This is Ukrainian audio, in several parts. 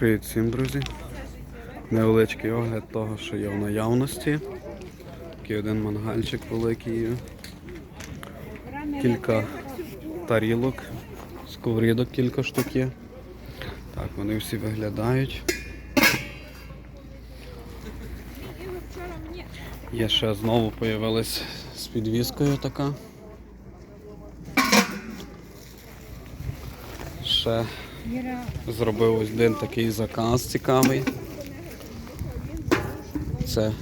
Привіт всім, друзі. Невеличкий огляд того, що є в наявності. Такий один мангальчик великий. Кілька тарілок, сковорідок кілька штук є. Так, вони всі виглядають. Є ще знову появилась з підвіскою така. Ще зробив ось один такий заказ цікавий. Це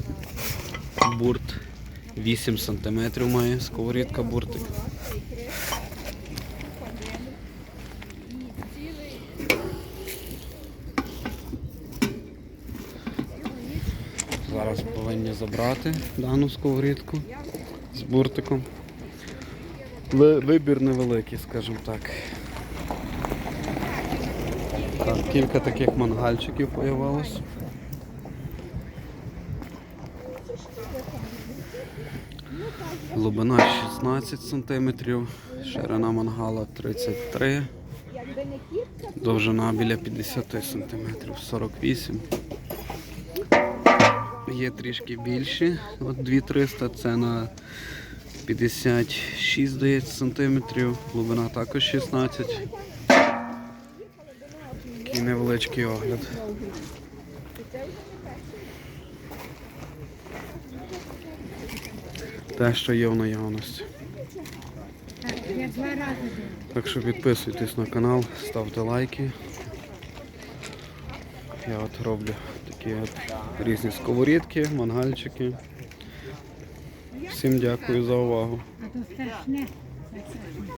бурт 8 см має сковорідка буртик. Зараз повинні забрати дану сковорідку з буртиком. Вибір невеликий, скажімо так. Так, кілька таких мангальчиків появилось. Глибина 16 см, ширина мангала 33 довжина біля 50 см, 48 Є трішки більші, от 2300, це на 56 здається, сантиметрів, глибина також 16 Такий невеличкий огляд. Те, що є в наявності. Так що підписуйтесь на канал, ставте лайки. Я от роблю такі от різні сковорідки, мангальчики. Всім дякую за увагу.